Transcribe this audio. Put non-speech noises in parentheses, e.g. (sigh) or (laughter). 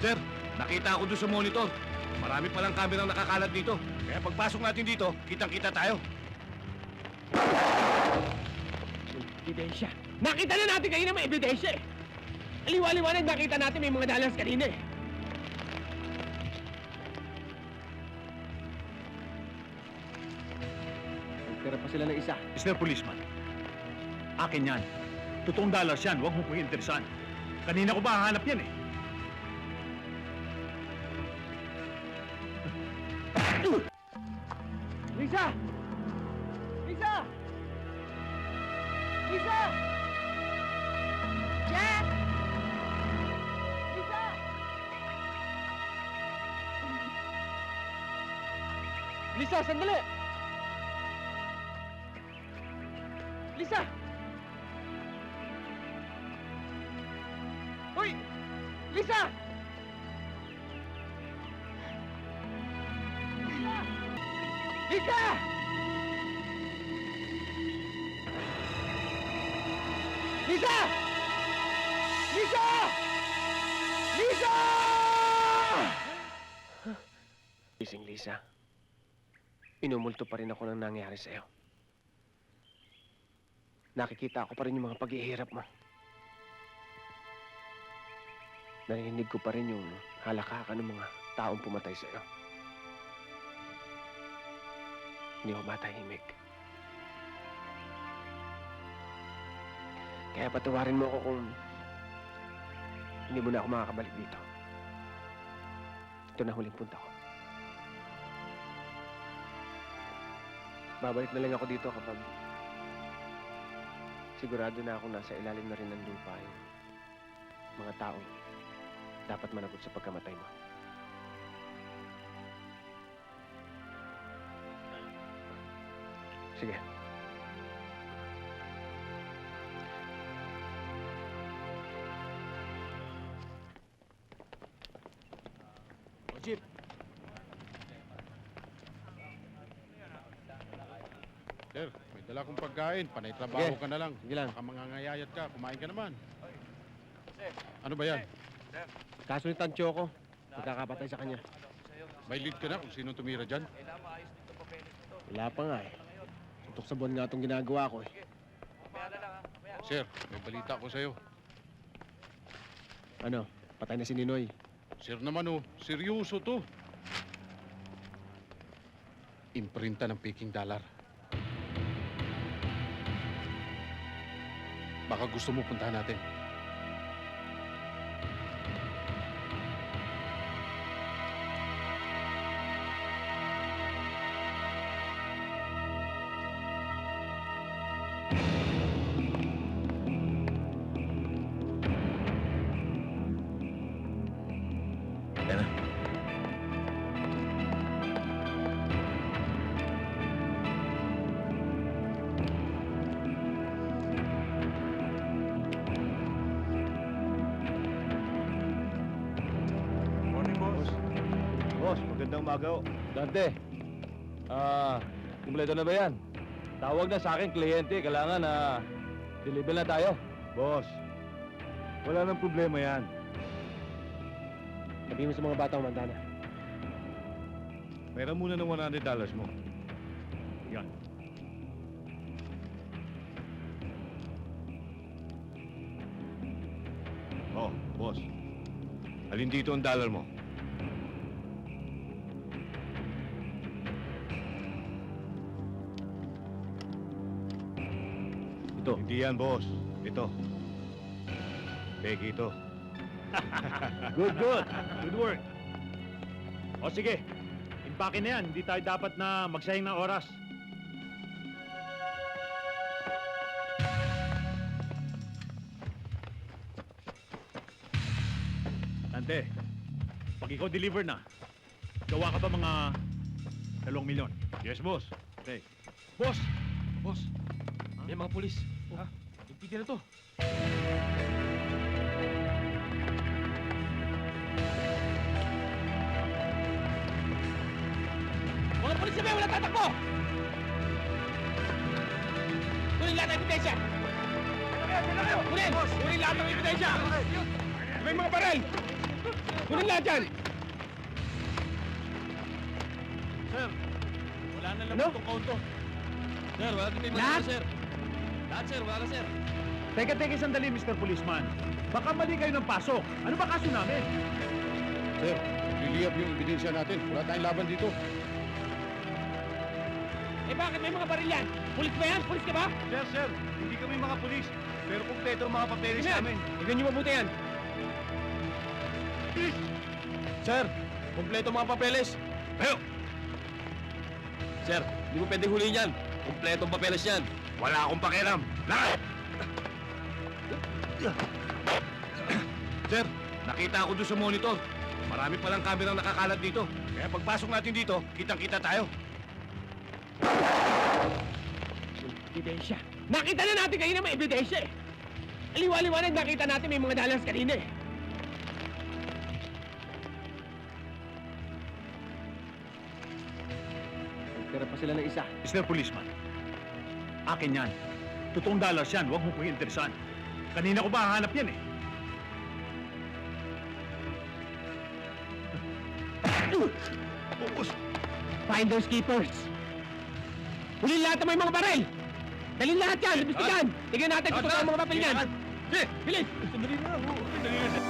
Sir, nakita ako doon sa monitor. Marami palang kamerang nakakalat dito. Kaya pagpasok natin dito, kitang-kita tayo. Ebidensya. Nakita na natin kanina may ebidensya eh. Aliwa-liwanag nakita natin may mga dalas kanina eh. Nagtira pa sila ng isa. Mr. Policeman, akin yan. Totoong dollars yan, huwag mo kong interesan. Kanina ko ba hahanap yan eh? Lisa! Jack! Lisa! Lisa, sandali! Lisa! Hoy! Lisa! Lisa! Lisa! Lisa! Lisa! Gising, Lisa. Inumulto pa rin ako ng nangyari sa'yo. Nakikita ko pa rin yung mga paghihirap mo. Narinig ko pa rin yung halakakan ng mga taong pumatay sa'yo. Hindi ako matahimik. Kaya patawarin mo ako kung hindi mo na ako makakabalik dito. Ito na huling punta ko. Babalik na lang ako dito kapag sigurado na ako nasa ilalim na rin ng lupa yung mga taong dapat managot sa pagkamatay mo. Sige. Sir, may dala kong pagkain. Panay trabaho Sige. ka na lang. Sige lang. Baka mangangayayat ka. Kumain ka naman. Ano ba yan? Kaso ni Tancho ko, magkakapatay sa kanya. May lead ka na kung sino tumira dyan? Wala pa nga eh. Suntok sa buwan nga itong ginagawa ko eh. Sir, may balita ko sa'yo. Ano, patay na si Ninoy. Sir naman oh, seryoso to. Imprinta ng Peking dollar. Baka gusto mo puntahan natin. Magandang umaga ho. Dante, ah, kumpleto na ba yan? Tawag na sa akin, kliyente. Kailangan na deliver na tayo. Boss, wala nang problema yan. Sabihin mo sa mga bata umanda na. Pera muna ng 100 dollars mo. Yan. Oh, boss. Alin dito ang dollar mo? Ito. Hindi yan, boss. Ito. Peki ito. (laughs) Good, good. Good work. O sige, impake na yan. Hindi tayo dapat na magsayang ng oras. Dante, pag ikaw deliver na, gawa ka ba mga dalawang milyon? Yes, boss. Okay. Boss! Boss! May mga pulis. Ha? Ipigil na to. Mga pulis na may wala tatakbo! Kunin lahat ng ebidensya! Kunin! Kunin lahat ng ebidensya! May mga baril! Kunin lahat yan! Sir, wala na lang Ano? itong konto. Sir, wala din Lahat? sir. Lahat, sir. Wala, sir. Teka, teka, sandali, Mr. Policeman. Baka mali kayo ng pasok. Ano ba kaso namin? Sir, liliyab yung ebidensya natin. Wala tayong laban dito. Eh bakit may mga baril yan? Pulis ba yan? Pulis ka ba? Sir, sir. Hindi kami mga pulis. Pero kumpleto ang mga papeles Tingnan. namin. Tignan niyo mabuti yan. Sir, kumpleto mga papeles. Tayo! Sir, hindi mo pwede huliin yan. Kumpleto ang papeles yan. Wala akong pakialam. Lakad! Sir, nakita ako doon sa monitor. Marami palang kamerang nakakalat dito. Kaya pagpasok natin dito, kitang-kita tayo. Ebidensya. Nakita na natin kanina may ebidensya eh. Aliwa-liwanag nakita natin may mga dalas kanina eh. Nagtira pa sila ng isa. Mr. Policeman, akin yan. Totoong dollars yan, huwag mo pong interesan. Kanina ko ba hahanap yan eh? Find those keepers. Hulin lahat ng may mga baril. Dalhin lahat yan. Imbestigahan. Tignan natin kung totoo ang mga papel niyan. Sige! Bilis! Sandali na. Sandali na.